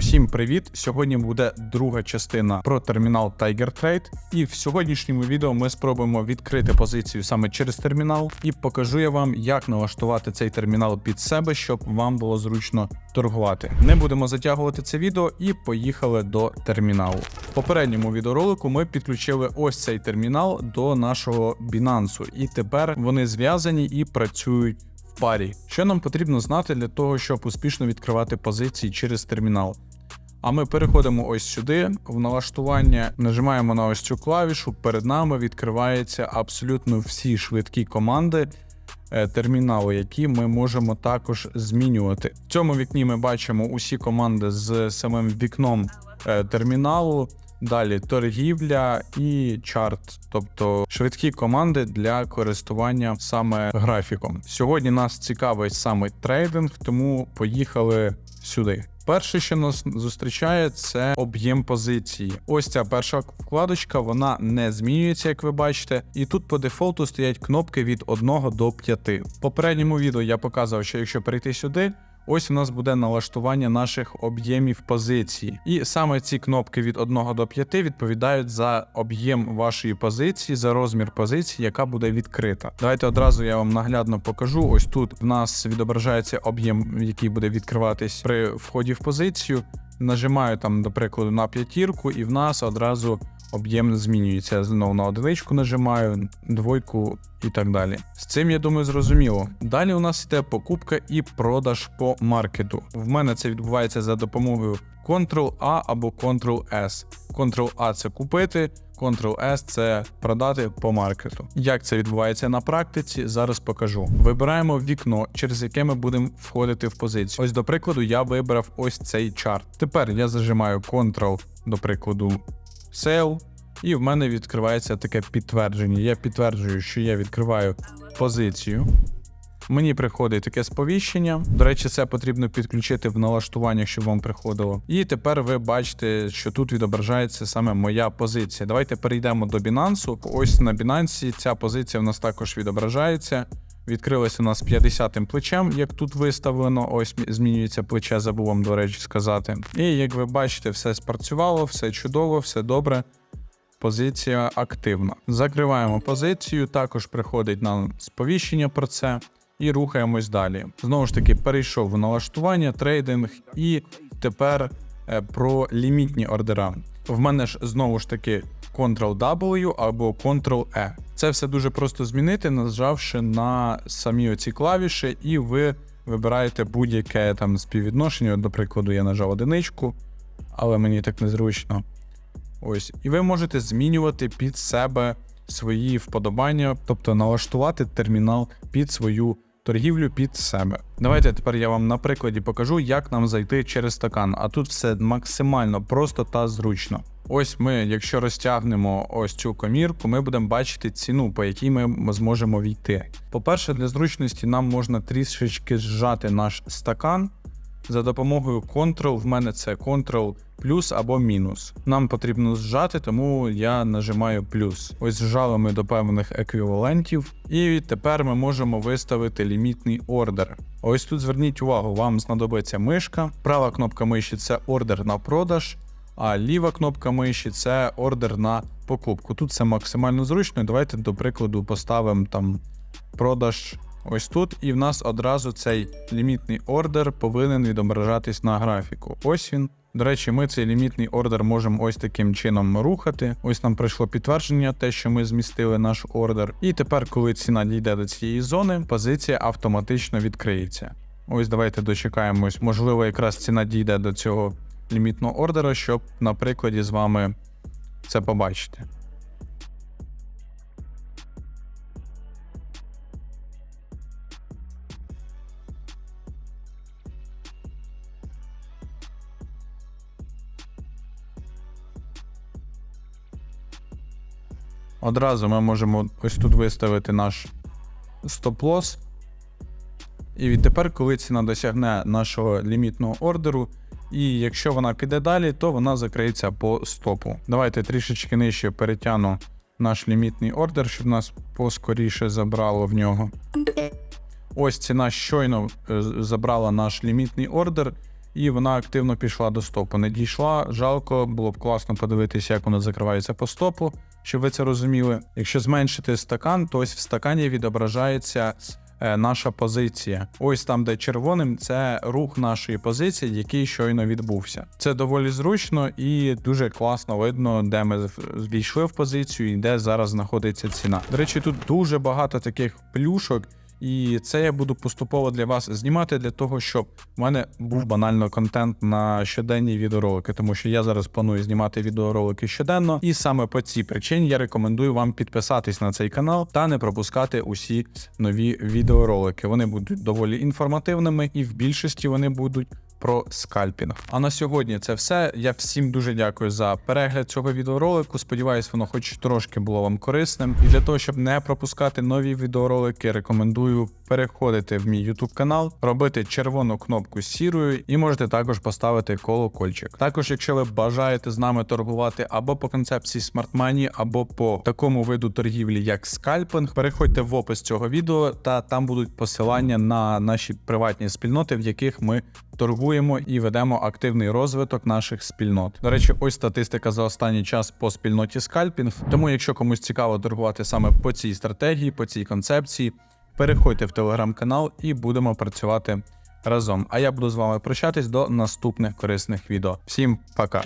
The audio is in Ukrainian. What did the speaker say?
Усім привіт! Сьогодні буде друга частина про термінал Tiger Trade. І в сьогоднішньому відео ми спробуємо відкрити позицію саме через термінал і покажу я вам, як налаштувати цей термінал під себе, щоб вам було зручно торгувати. Не будемо затягувати це відео і поїхали до терміналу. В попередньому відеоролику ми підключили ось цей термінал до нашого Binance, і тепер вони зв'язані і працюють парі. Що нам потрібно знати для того, щоб успішно відкривати позиції через термінал? А ми переходимо ось сюди, в налаштування, нажимаємо на ось цю клавішу. Перед нами відкриваються абсолютно всі швидкі команди е, терміналу, які ми можемо також змінювати. В цьому вікні ми бачимо усі команди з самим вікном е, терміналу. Далі торгівля і чарт, тобто швидкі команди для користування саме графіком. Сьогодні нас цікавить саме трейдинг, тому поїхали сюди. Перше, що нас зустрічає, це об'єм позиції. Ось ця перша вкладочка, вона не змінюється, як ви бачите. І тут по дефолту стоять кнопки від 1 до 5. В попередньому відео я показував, що якщо перейти сюди. Ось у нас буде налаштування наших об'ємів позиції. І саме ці кнопки від 1 до 5 відповідають за об'єм вашої позиції, за розмір позиції, яка буде відкрита. Давайте одразу я вам наглядно покажу. Ось тут в нас відображається об'єм, який буде відкриватись при вході в позицію. Нажимаю там, до прикладу, на п'ятірку, і в нас одразу об'єм змінюється. Я знову на одиничку нажимаю, двойку і так далі. З цим я думаю, зрозуміло. Далі у нас йде покупка і продаж по маркету. В мене це відбувається за допомогою Ctrl-A або Ctrl-S. Ctrl-A це купити, Ctrl-S це продати по маркету. Як це відбувається на практиці, зараз покажу. Вибираємо вікно, через яке ми будемо входити в позицію. Ось, до прикладу, я вибрав ось цей чарт. Тепер я зажимаю Ctrl, до прикладу, Sale, і в мене відкривається таке підтвердження. Я підтверджую, що я відкриваю позицію. Мені приходить таке сповіщення. До речі, це потрібно підключити в налаштуваннях, щоб вам приходило. І тепер ви бачите, що тут відображається саме моя позиція. Давайте перейдемо до Binance. Ось на Binance ця позиція в нас також відображається. Відкрилося у нас 50-м плечем, як тут виставлено. Ось змінюється плече, забув вам, до речі, сказати. І як ви бачите, все спрацювало, все чудово, все добре. Позиція активна. Закриваємо позицію, також приходить нам сповіщення про це. І рухаємось далі. Знову ж таки, перейшов в налаштування, трейдинг, і тепер е, про лімітні ордера. В мене ж знову ж таки Ctrl-W або Ctrl-E. Це все дуже просто змінити, нажавши на самі оці клавіші, і ви вибираєте будь-яке там співвідношення. До прикладу, я нажав одиничку, але мені так незручно. Ось, і ви можете змінювати під себе свої вподобання, тобто налаштувати термінал під свою торгівлю під себе. Давайте тепер я вам на прикладі покажу, як нам зайти через стакан. А тут все максимально просто та зручно. Ось ми, якщо розтягнемо ось цю комірку, ми будемо бачити ціну, по якій ми зможемо війти. По-перше, для зручності нам можна трішечки зжати наш стакан. За допомогою Ctrl, в мене це Ctrl плюс або мінус. Нам потрібно зжати, тому я нажимаю плюс. Ось зжали ми до певних еквівалентів, і тепер ми можемо виставити лімітний ордер. Ось тут зверніть увагу, вам знадобиться мишка. Права кнопка миші це ордер на продаж, а ліва кнопка миші це ордер на покупку. Тут це максимально зручно. Давайте, до прикладу, поставимо там продаж. Ось тут, і в нас одразу цей лімітний ордер повинен відображатись на графіку. Ось він. До речі, ми цей лімітний ордер можемо ось таким чином рухати. Ось нам прийшло підтвердження, те, що ми змістили наш ордер. І тепер, коли ціна дійде до цієї зони, позиція автоматично відкриється. Ось давайте дочекаємось. Можливо, якраз ціна дійде до цього лімітного ордера, щоб на прикладі з вами це побачити. Одразу ми можемо ось тут виставити наш стоп-лосс. І відтепер, коли ціна досягне нашого лімітного ордеру, і якщо вона піде далі, то вона закриється по стопу. Давайте трішечки нижче перетягну наш лімітний ордер, щоб нас поскоріше забрало в нього. Ось ціна щойно е, забрала наш лімітний ордер. і вона активно пішла до стопу. Не дійшла, жалко, було б класно подивитися, як вона закривається по стопу, щоб ви це розуміли. Якщо зменшити стакан, то ось в стакані відображається наша позиція. Ось там, де червоним, це рух нашої позиції, який щойно відбувся. Це доволі зручно і дуже класно видно, де ми в- ввійшли в позицію і де зараз знаходиться ціна. До речі, тут дуже багато таких плюшок. І це я буду поступово для вас знімати для того, щоб в мене був банально контент на щоденні відеоролики, тому що я зараз планую знімати відеоролики щоденно, і саме по цій причині я рекомендую вам підписатись на цей канал та не пропускати усі нові відеоролики. Вони будуть доволі інформативними, і в більшості вони будуть. Про скальпінг. А на сьогодні це все. Я всім дуже дякую за перегляд цього відеоролику. Сподіваюсь, воно хоч трошки було вам корисним. І для того, щоб не пропускати нові відеоролики, рекомендую переходити в мій YouTube канал, робити червону кнопку сірою, і можете також поставити колокольчик. Також, якщо ви бажаєте з нами торгувати або по концепції Money, або по такому виду торгівлі, як скальпинг, переходьте в опис цього відео, та там будуть посилання на наші приватні спільноти, в яких ми торгуємо і ведемо активний розвиток наших спільнот. До речі, ось статистика за останній час по спільноті скальпінг. Тому, якщо комусь цікаво торгувати саме по цій стратегії, по цій концепції, переходьте в телеграм-канал і будемо працювати разом. А я буду з вами прощатись до наступних корисних відео. Всім пока!